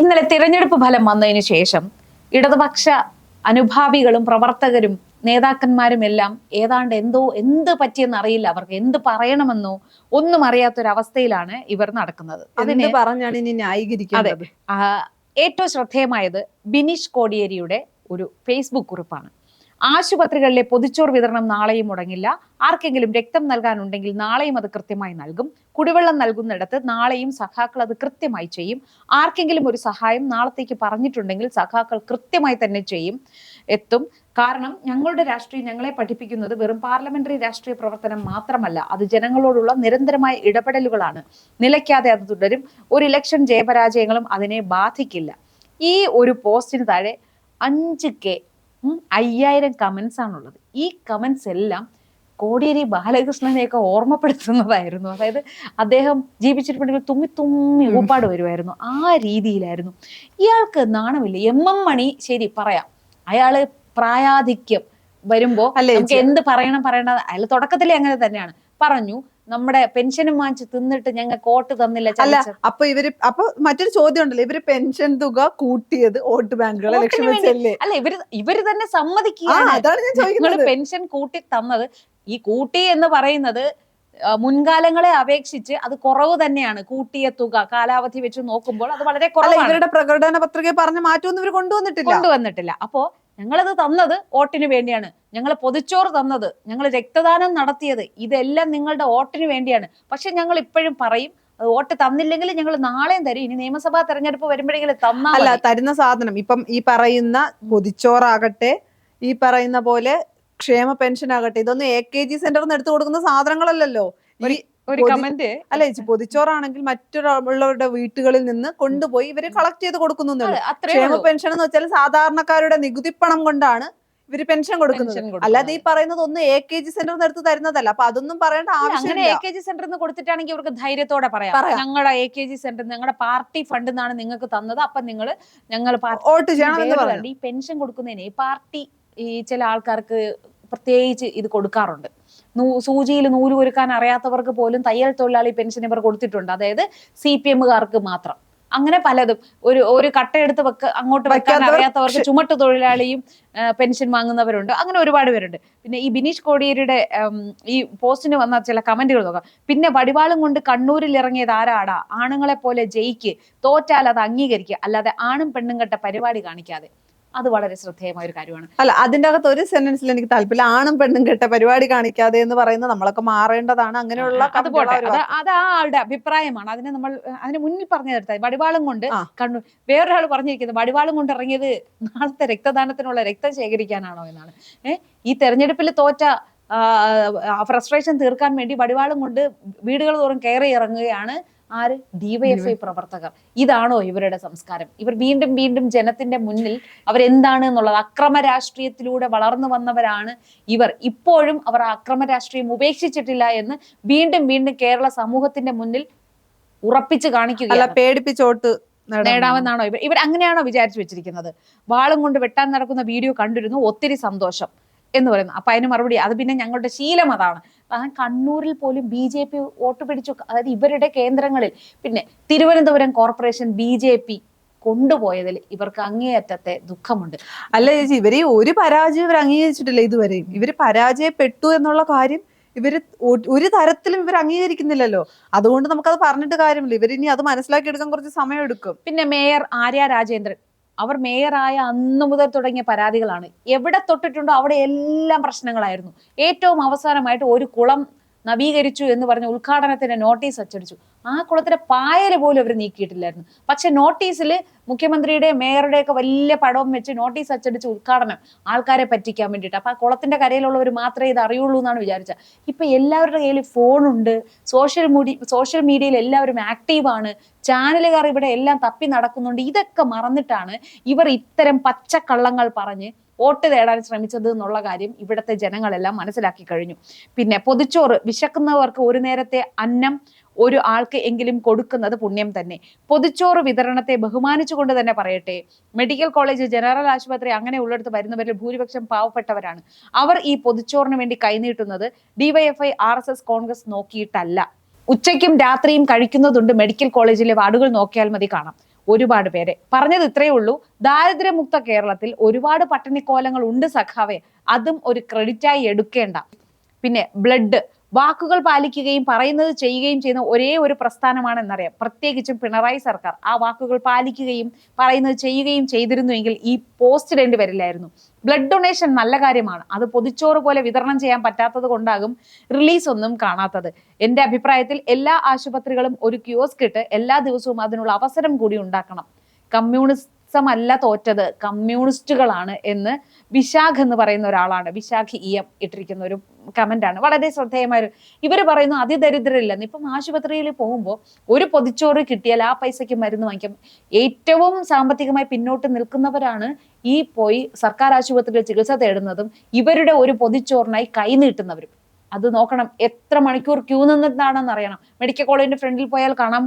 ഇന്നലെ തിരഞ്ഞെടുപ്പ് ഫലം വന്നതിന് ശേഷം ഇടതുപക്ഷ അനുഭാവികളും പ്രവർത്തകരും നേതാക്കന്മാരും എല്ലാം ഏതാണ്ട് എന്തോ എന്ത് പറ്റിയെന്ന് അറിയില്ല. അവർക്ക് എന്ത് പറയണമെന്നോ ഒന്നും അറിയാത്തൊരവസ്ഥയിലാണ് ഇവർ നടക്കുന്നത്. അതിനെ പറഞ്ഞാണ് ഇനി ന്യായീകരിക്കുന്നത് ഏറ്റവും ശ്രദ്ധേയമായത് ബിനീഷ് കോടിയേരിയുടെ ഒരു ഫേസ്ബുക്ക് കുറിപ്പാണ്. ആശുപത്രികളിലെ പൊതിച്ചോർ വിതരണം നാളെയും മുടങ്ങില്ല. ആർക്കെങ്കിലും രക്തം നൽകാനുണ്ടെങ്കിൽ നാളെയും അത് കൃത്യമായി നൽകും. കുടിവെള്ളം നൽകുന്നിടത്ത് നാളെയും സഖാക്കൾ അത് കൃത്യമായി ചെയ്യും. ആർക്കെങ്കിലും ഒരു സഹായം നാളത്തേക്ക് പറഞ്ഞിട്ടുണ്ടെങ്കിൽ സഖാക്കൾ കൃത്യമായി തന്നെ ചെയ്യും എത്തും. കാരണം ഞങ്ങളുടെ രാഷ്ട്രീയം ഞങ്ങളെ പഠിപ്പിക്കുന്നത് വെറും പാർലമെന്ററി രാഷ്ട്രീയ പ്രവർത്തനം മാത്രമല്ല. അത് ജനങ്ങളോടുള്ള നിരന്തരമായ ഇടപെടലുകളാണ്. നിലയ്ക്കാതെ അത് തുടരും. ഒരു ഇലക്ഷൻ ജയപരാജയങ്ങളും അതിനെ ബാധിക്കില്ല. ഈ ഒരു പോസ്റ്റിന് താഴെ അഞ്ച് കെ അയ്യായിരം കമൻസ് ആണുള്ളത്. ഈ കമൻസ് എല്ലാം കോടിയേരി ബാലകൃഷ്ണനെയൊക്കെ ഓർമ്മപ്പെടുത്തുന്നതായിരുന്നു. അതായത് അദ്ദേഹം ജീവിച്ചിട്ടുണ്ടെങ്കിൽ തുമ്മി തുമ്മി ഊപ്പാട് വരുമായിരുന്നു ആ രീതിയിലായിരുന്നു. ഇയാൾക്ക് നാണമില്ല. എം എം മണി ശരി പറയാം. അയാൾ പ്രായാധിക്യം വരുമ്പോ അല്ലേ നമുക്ക് എന്ത് പറയണം പറയണ അയാൾ തുടക്കത്തിലേ അങ്ങനെ തന്നെയാണ്. പറഞ്ഞു നമ്മുടെ പെൻഷനും വാങ്ങിച്ച് തിന്നിട്ട് ഞങ്ങൾ കോട്ട് തന്നില്ല അല്ല അപ്പൊ ഇവർ അപ്പൊ മറ്റൊരു ചോദ്യം ഉണ്ടല്ലോ. ഇവർ പെൻഷൻ തുക കൂട്ടിയത് വോട്ട് ബാങ്കുകളെ ലക്ഷ്യം വെച്ചല്ലേ? അല്ല ഇവർ ഇവർ തന്നെ സമ്മതിക്കുക പെൻഷൻ കൂട്ടി തന്നത് ഈ കൂട്ടി എന്ന് പറയുന്നത് മുൻകാലങ്ങളെ അപേക്ഷിച്ച് അത് കുറവ് തന്നെയാണ്. കൂട്ടിയ തുക കാലാവധി വെച്ച് നോക്കുമ്പോൾ അത് വളരെ കുറവ് ഇവരുടെ പ്രകടന പത്രിക പറഞ്ഞ മാറ്റമൊന്നും ഇവർ കൊണ്ടുവന്നിട്ടില്ല. കൊണ്ടുവന്നിട്ടില്ല. അപ്പോ ഞങ്ങളത് തന്നത് വോട്ടിന് വേണ്ടിയാണ്. ഞങ്ങൾ പൊതിച്ചോറ് തന്നത്. ഞങ്ങൾ രക്തദാനം നടത്തിയത് ഇതെല്ലാം നിങ്ങളുടെ വോട്ടിന് വേണ്ടിയാണ്. പക്ഷെ ഞങ്ങൾ ഇപ്പോഴും പറയും അത് വോട്ട് തന്നില്ലെങ്കിൽ ഞങ്ങൾ നാളെയും തരും. ഇനി നിയമസഭാ തെരഞ്ഞെടുപ്പ് വരുമ്പോഴെങ്കിലും തന്നാൽ അല്ല തരുന്ന സാധനം. ഇപ്പം ഈ പറയുന്ന പൊതിച്ചോറാകട്ടെ ഈ പറയുന്ന പോലെ ക്ഷേമ പെൻഷൻ ആകട്ടെ ഇതൊന്നും എ കെ ജി സെന്ററിൽ എടുത്തു കൊടുക്കുന്ന സാധനങ്ങളല്ലല്ലോ. ഒരു പൊതി- കമന്റ്. അല്ല പൊതിച്ചോറാണെങ്കിൽ മറ്റുള്ളവരുടെ വീട്ടുകളിൽ നിന്ന് കൊണ്ടുപോയി ഇവർ കളക്ട് ചെയ്ത് കൊടുക്കുന്നു ക്ഷേമ പെൻഷൻ എന്ന് വെച്ചാൽ സാധാരണക്കാരുടെ നികുതി പണം കൊണ്ടാണ് ഇവർ പെൻഷൻ കൊടുക്കുന്നത്. അല്ലാതെ ഈ പറയുന്നത് ഒന്ന് എ കെ ജി സെന്ററിൽ എടുത്ത് തരുന്നതല്ല. അപ്പൊ അതൊന്നും പറയേണ്ട ആവശ്യം എ കെ ജി സെന്ററിൽ നിന്ന് കൊടുത്തിട്ടാണെങ്കിൽ ഇവർക്ക് ധൈര്യത്തോടെ പറയാം. ഞങ്ങളുടെ എ കെ ജി സെന്റർ ഞങ്ങളുടെ പാർട്ടി ഫണ്ട് നിന്നാണ് നിങ്ങൾക്ക് തന്നത്. അപ്പൊ നിങ്ങൾ ഞങ്ങൾ വോട്ട് ചെയ്യണം ഈ പെൻഷൻ കൊടുക്കുന്നതിന് ഈ പാർട്ടി ഈ ചില ആൾക്കാർക്ക് പ്രത്യേകിച്ച് ഇത് കൊടുക്കാറുണ്ട്. സൂചിയിൽ നൂൽ ഒരുക്കാൻ അറിയാത്തവർക്ക് പോലും തയ്യൽ തൊഴിലാളി പെൻഷൻ ഇവർ കൊടുത്തിട്ടുണ്ട്. അതായത് സി പി എമ്മുകാർക്ക് മാത്രം. അങ്ങനെ പലതും. ഒരു ഒരു കട്ടയെടുത്ത് വെക്ക അങ്ങോട്ട് വെക്കാൻ അറിയാത്തവർക്ക് ചുമട്ട് തൊഴിലാളിയും പെൻഷൻ വാങ്ങുന്നവരുണ്ട്. അങ്ങനെ ഒരുപാട് പേരുണ്ട്. പിന്നെ ഈ ബിനീഷ് കോടിയേരിയുടെ ഈ പോസ്റ്റിന് വന്ന ചില കമന്റുകൾ നോക്കാം. പിന്നെ വടിവാളും കൊണ്ട് കണ്ണൂരിൽ ഇറങ്ങിയത് ആരാടാ? ആണുങ്ങളെ പോലെ ജയിക്ക്. തോറ്റാൽ അത് അംഗീകരിക്കുക അല്ലാതെ ആണും പെണ്ണും കെട്ട പരിപാടി കാണിക്കാതെ. അത് വളരെ ശ്രദ്ധേയമായ ഒരു കാര്യമാണ്. അല്ല അതിന്റെ അകത്ത് ഒരു സെന്റൻസിൽ എനിക്ക് താല്പര്യം ആണും പെണ്ണും കെട്ട പരിപാടി കാണിക്കാതെ എന്ന് പറയുന്നത് നമ്മളൊക്കെ മാറേണ്ടതാണ്. അങ്ങനെയുള്ള അത് പോട്ടെ. അത് അത് ആ ആളുടെ അഭിപ്രായമാണ്. അതിനെ നമ്മൾ അതിന് മുന്നിൽ പറഞ്ഞു തരത്തായി വടിവാളും കൊണ്ട് കണ്ണു വേറൊരാൾ പറഞ്ഞിരിക്കുന്നത് വടിവാളും കൊണ്ട് ഇറങ്ങിയത് നാളത്തെ രക്തദാനത്തിനുള്ള രക്തം ശേഖരിക്കാനാണോ എന്നാണ്. ഏഹ് ഈ തെരഞ്ഞെടുപ്പിൽ തോറ്റ ഫ്രസ്ട്രേഷൻ തീർക്കാൻ വേണ്ടി വടിവാളും കൊണ്ട് വീടുകൾ തോറും കയറി ഇറങ്ങുകയാണ് ആര്? ഡിവൈഎഫ്ഐ പ്രവർത്തകർ. ഇതാണോ ഇവരുടെ സംസ്കാരം. ഇവർ വീണ്ടും വീണ്ടും ജനത്തിന്റെ മുന്നിൽ അവരെന്താണ് എന്നുള്ളത് അക്രമ രാഷ്ട്രീയത്തിലൂടെ വളർന്നു വന്നവരാണ് ഇവർ. ഇപ്പോഴും അവർ അക്രമ രാഷ്ട്രീയം ഉപേക്ഷിച്ചിട്ടില്ല എന്ന് വീണ്ടും വീണ്ടും കേരള സമൂഹത്തിന്റെ മുന്നിൽ ഉറപ്പിച്ച് കാണിക്കുക പേടിപ്പിച്ചോട്ട് നേടാമെന്നാണോ ഇവർ? ഇവർ അങ്ങനെയാണോ വിചാരിച്ചു വെച്ചിരിക്കുന്നത്? വാളും കൊണ്ട് വെട്ടാൻ നടക്കുന്ന വീഡിയോ കണ്ടിരുന്നു ഒത്തിരി സന്തോഷം എന്ന് പറയുന്നു. അപ്പൊ അതിന് മറുപടി അത് പിന്നെ ഞങ്ങളുടെ ശീലം അതാണ്. കാരണം കണ്ണൂരിൽ പോലും ബി ജെ പി വോട്ട് പിടിച്ചു അതായത് ഇവരുടെ കേന്ദ്രങ്ങളിൽ പിന്നെ Thiruvananthapuram corporation B J P കൊണ്ടുപോയതിൽ ഇവർക്ക് അങ്ങേയറ്റത്തെ ദുഃഖമുണ്ട്. അല്ല ചേച്ചി ഇവരെ ഒരു പരാജയം ഇവർ അംഗീകരിച്ചിട്ടില്ല ഇതുവരെയും ഇവർ പരാജയപ്പെട്ടു എന്നുള്ള കാര്യം ഇവർ ഒരു തരത്തിലും ഇവർ അംഗീകരിക്കുന്നില്ലല്ലോ. അതുകൊണ്ട് നമുക്കത് പറഞ്ഞിട്ട് കാര്യമില്ല. ഇവരിനി അത് മനസ്സിലാക്കി എടുക്കാൻ കുറച്ച് സമയം എടുക്കും. പിന്നെ മേയർ ആര്യ രാജേന്ദ്രൻ. അവർ മേയറായ അന്ന് മുതൽ തുടങ്ങിയ പരാതികളാണ്. എവിടെ തൊട്ടിട്ടുണ്ടോ അവിടെ എല്ലാം പ്രശ്നങ്ങളായിരുന്നു. ഏറ്റവും അവസാനമായിട്ട് ഒരു കുളം നവീകരിച്ചു എന്ന് പറഞ്ഞ ഉദ്ഘാടനത്തിന് നോട്ടീസ് അച്ചടിച്ചു. ആ കുളത്തിന്റെ പായൽ പോലും അവർ നീക്കിയിട്ടില്ലായിരുന്നു. പക്ഷെ നോട്ടീസിൽ മുഖ്യമന്ത്രിയുടെ മേയറുടെ ഒക്കെ വലിയ പടവും വെച്ച് നോട്ടീസ് അച്ചടിച്ച് ഉദ്ഘാടനം ആൾക്കാരെ പറ്റിക്കാൻ വേണ്ടിയിട്ട്. അപ്പൊ ആ കുളത്തിന്റെ കരയിലുള്ളവർ മാത്രമേ ഇത് അറിയുള്ളൂ എന്നാണ് വിചാരിച്ചത്. ഇപ്പൊ എല്ലാവരുടെ കയ്യിൽ ഫോണുണ്ട് സോഷ്യൽ മീഡിയ സോഷ്യൽ മീഡിയയിൽ എല്ലാവരും ആക്റ്റീവാണ് ചാനലുകാർ ഇവിടെ എല്ലാം തപ്പി നടക്കുന്നുണ്ട്. ഇതൊക്കെ മറന്നിട്ടാണ് ഇവർ ഇത്തരം പച്ചക്കള്ളങ്ങൾ പറഞ്ഞ് വോട്ട് തേടാൻ ശ്രമിച്ചത് എന്നുള്ള കാര്യം ഇവിടുത്തെ ജനങ്ങളെല്ലാം മനസ്സിലാക്കി കഴിഞ്ഞു. പിന്നെ പൊതിച്ചോറ് വിശക്കുന്നവർക്ക് ഒരു നേരത്തെ അന്നം ഒരു ആൾക്ക് എങ്കിലും കൊടുക്കുന്നത് പുണ്യം തന്നെ. പൊതിച്ചോറ് വിതരണത്തെ ബഹുമാനിച്ചുകൊണ്ട് തന്നെ പറയട്ടെ മെഡിക്കൽ കോളേജ് ജനറൽ ആശുപത്രി അങ്ങനെ ഉള്ളിടത്ത് വരുന്നവരിൽ ഭൂരിപക്ഷം പാവപ്പെട്ടവരാണ്. അവർ ഈ പൊതിച്ചോറിന് വേണ്ടി കൈനീട്ടുന്നത് DYFI R S S Congress നോക്കിയിട്ടല്ല. ഉച്ചയ്ക്കും രാത്രിയും കഴിക്കുന്നതുണ്ട് മെഡിക്കൽ കോളേജിലെ വാർഡുകൾ നോക്കിയാൽ മതി കാണാം. ഒരുപാട് പേരെ. പറഞ്ഞത് ഇത്രയേ ഉള്ളൂ. ദാരിദ്ര്യമുക്ത കേരളത്തിൽ ഒരുപാട് പട്ടിണിക്കോലങ്ങൾ ഉണ്ട് സഖാവേ. അതും ഒരു ക്രെഡിറ്റായി എടുക്കേണ്ട. പിന്നെ ബ്ലഡ് വാക്കുകൾ പാലിക്കുകയും പറയുന്നത് ചെയ്യുകയും ചെയ്യുന്ന ഒരേ ഒരു പ്രസ്ഥാനമാണ് എന്നറിയാം. പ്രത്യേകിച്ചും പിണറായി സർക്കാർ. ആ വാക്കുകൾ പാലിക്കുകയും പറയുന്നത് ചെയ്യുകയും ചെയ്തിരുന്നുവെങ്കിൽ ഈ പോസ്റ്റ് ഇടേണ്ടി വരില്ലായിരുന്നു. ബ്ലഡ് ഡൊണേഷൻ നല്ല കാര്യമാണ്. അത് പൊതിച്ചോറ് പോലെ വിതരണം ചെയ്യാൻ പറ്റാത്തത് കൊണ്ടാകും റിലീസ് ഒന്നും കാണാത്തത്. എന്റെ അഭിപ്രായത്തിൽ എല്ലാ ആശുപത്രികളും ഒരു ക്യൂസ് ഇട്ട് എല്ലാ ദിവസവും അതിനുള്ള അവസരം കൂടി ഉണ്ടാക്കണം. കമ്മ്യൂണിസം അല്ല തോറ്റത് കമ്മ്യൂണിസ്റ്റുകളാണ് എന്ന് വിശാഖ് എന്ന് പറയുന്ന ഒരാളാണ്. വിശാഖ് ഇ എം ഇട്ടിരിക്കുന്ന ഒരു കമന്റ് ആണ്. വളരെ ശ്രദ്ധേയമായ ഒരു ഇവർ പറയുന്നു അതിദരിദ്രരില്ലെന്ന് ഇപ്പം ആശുപത്രിയിൽ പോകുമ്പോൾ ഒരു പൊതിച്ചോറ് കിട്ടിയാൽ ആ പൈസയ്ക്ക് മരുന്ന് വാങ്ങിക്കും ഏറ്റവും സാമ്പത്തികമായി പിന്നോട്ട് നിൽക്കുന്നവരാണ് ഈ പോയി സർക്കാർ ആശുപത്രിയിൽ ചികിത്സ തേടുന്നതും ഇവരുടെ ഒരു പൊതിച്ചോറിനായി കൈനീട്ടുന്നവരും അത് നോക്കണം. എത്ര മണിക്കൂർ ക്യൂ നിന്നിട്ടാണെന്ന് അറിയണം. മെഡിക്കൽ കോളേജിന്റെ ഫ്രണ്ടിൽ പോയാൽ കാണാം.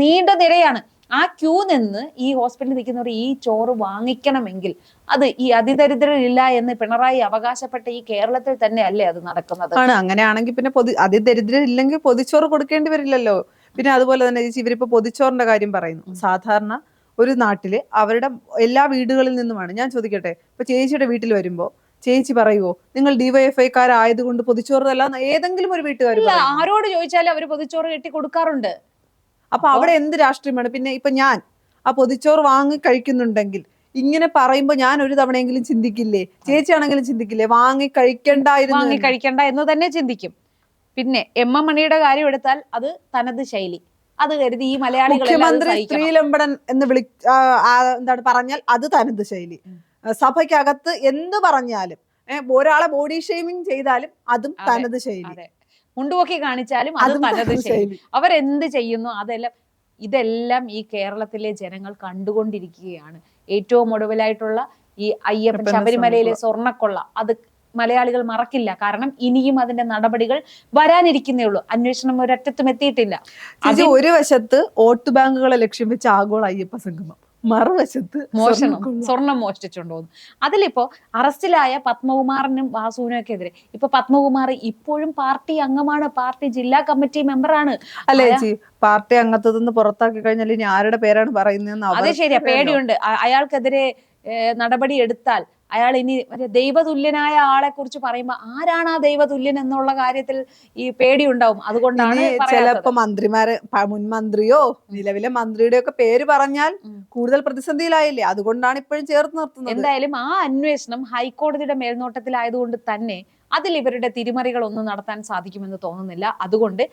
നീണ്ട നിരയാണ്. ആ ക്യൂ നിന്ന് ഈ ഹോസ്പിറ്റലിൽ നിൽക്കുന്നവർ ഈ ചോറ് വാങ്ങിക്കണമെങ്കിൽ അത് ഈ അതിദരിദ്രരില്ല എന്ന് പിണറായി അവകാശപ്പെട്ട ഈ കേരളത്തിൽ തന്നെ അല്ലേ അത് നടക്കുന്നത്? ആണ്. അങ്ങനെയാണെങ്കിൽ പിന്നെ പൊതു അതിദരിദ്രരില്ലെങ്കിൽ പൊതിച്ചോറ് കൊടുക്കേണ്ടി വരില്ലല്ലോ. പിന്നെ അതുപോലെ തന്നെ ചേച്ചി ഇവരിപ്പോ പൊതിച്ചോറിന്റെ കാര്യം പറയുന്നു. സാധാരണ ഒരു നാട്ടിൽ അവരുടെ എല്ലാ വീടുകളിൽ നിന്നുമാണ്. ഞാൻ ചോദിക്കട്ടെ ഇപ്പൊ ചേച്ചിയുടെ വീട്ടിൽ വരുമ്പോ ചേച്ചി പറയുവോ നിങ്ങൾ ഡിവൈഎഫ്ഐക്കാരായതുകൊണ്ട് പൊതിച്ചോറ് അല്ല ഏതെങ്കിലും ഒരു വീട്ടുകാർ ആരോട് ചോദിച്ചാലും അവർ പൊതിച്ചോറ് കെട്ടി കൊടുക്കാറുണ്ട്. അപ്പൊ അവിടെ എന്ത് രാഷ്ട്രീയമാണ്? പിന്നെ ഇപ്പൊ ഞാൻ ആ പൊതിച്ചോറ് വാങ്ങി കഴിക്കുന്നുണ്ടെങ്കിൽ ഇങ്ങനെ പറയുമ്പോ ഞാൻ ഒരു തവണയെങ്കിലും ചിന്തിക്കില്ലേ? ചേച്ചിയാണെങ്കിലും ചിന്തിക്കില്ലേ? വാങ്ങി കഴിക്കണ്ടായിരുന്നു വാങ്ങി കഴിക്കണ്ട എന്ന് തന്നെ ചിന്തിക്കും. പിന്നെ എം എം മണിയുടെ കാര്യം എടുത്താൽ അത് തനത് ശൈലി. അത് കരുതി ഈ മലയാളികൾ മുഖ്യമന്ത്രി സ്ത്രീലമ്പടൻ എന്ന് വിളി എന്താണ് പറഞ്ഞാൽ അത് തനത് ശൈലി. സഭയ്ക്കകത്ത് എന്ത് പറഞ്ഞാലും ഒരാളെ ബോഡി ഷെയ്മിങ് ചെയ്താലും അതും തനത് ശൈലി. മുണ്ടുപൊക്കി കാണിച്ചാലും അത് നല്ലത് തനത് ശൈലി? അവരെന്ത് ചെയ്യുന്നു? അതെല്ലാം ഇതെല്ലാം ഈ കേരളത്തിലെ ജനങ്ങൾ കണ്ടുകൊണ്ടിരിക്കുകയാണ്. ഏറ്റവും ഒടുവിലായിട്ടുള്ള ഈ അയ്യപ്പൻ ശബരിമലയിലെ സ്വർണക്കൊള്ള. അത് മലയാളികൾ മറക്കില്ല. കാരണം ഇനിയും അതിന്റെ നടപടികൾ വരാനിരിക്കുന്നേ ഉള്ളൂ. അന്വേഷണം ഒരറ്റത്തും എത്തിയിട്ടില്ല. ഒരു വശത്ത് വോട്ട് ബാങ്കുകളെ ലക്ഷ്യം വെച്ച് ആഗോള അയ്യപ്പ സംഗമം. മറുവശത്ത് മോഷണം. സ്വർണം മോഷ്ടിച്ചുണ്ടോ അതിലിപ്പോ അറസ്റ്റിലായ പത്മകുമാറിനും വാസുവിനും ഒക്കെ എതിരെ ഇപ്പൊ പത്മകുമാർ ഇപ്പോഴും പാർട്ടി അംഗമാണ്. പാർട്ടി ജില്ലാ കമ്മിറ്റി മെമ്പറാണ്. അല്ലേ ചേച്ചി? പാർട്ടി അംഗത്വത്തിൽ നിന്ന് പുറത്താക്കി കഴിഞ്ഞാൽ ഇനി ആരുടെ പേരാണ് പറയുന്നത് അതെ ശരിയാ. പേടിയുണ്ട്? അയാൾക്കെതിരെ നടപടി എടുത്താൽ അയാൾ ഇനി ദൈവതുല്യനായ ആളെ കുറിച്ച് പറയുമ്പോ ആരാണ് ആ ദൈവതുല്യൻ എന്നുള്ള കാര്യത്തിൽ ഈ പേടി പേടിയുണ്ടാവും അതുകൊണ്ടാണ്. ചിലപ്പോ മന്ത്രിമാര് മുൻമന്ത്രിയോ മുൻ മന്ത്രിയോ നിലവിലെ മന്ത്രിയുടെ ഒക്കെ പേര് പറഞ്ഞാൽ. കൂടുതൽ പ്രതിസന്ധിയിലായില്ലേ അതുകൊണ്ടാണ് ഇപ്പോഴും ചേർത്ത് നിർത്തുന്നത് എന്തായാലും ആ അന്വേഷണം ഹൈക്കോടതിയുടെ മേൽനോട്ടത്തിലായതുകൊണ്ട് തന്നെ അതിൽ ഇവരുടെ തിരിമറികൾ ഒന്നും നടത്താൻ സാധിക്കുമെന്ന് തോന്നുന്നില്ല അതുകൊണ്ട്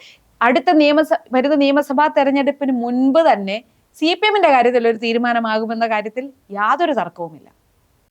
അടുത്ത നിയമസ വരുന്ന നിയമസഭാ തെരഞ്ഞെടുപ്പിന് മുൻപ് തന്നെ സി പി എമ്മിന്റെ കാര്യത്തിൽ ഒരു തീരുമാനമാകുമെന്ന കാര്യത്തിൽ യാതൊരു തർക്കവുമില്ല.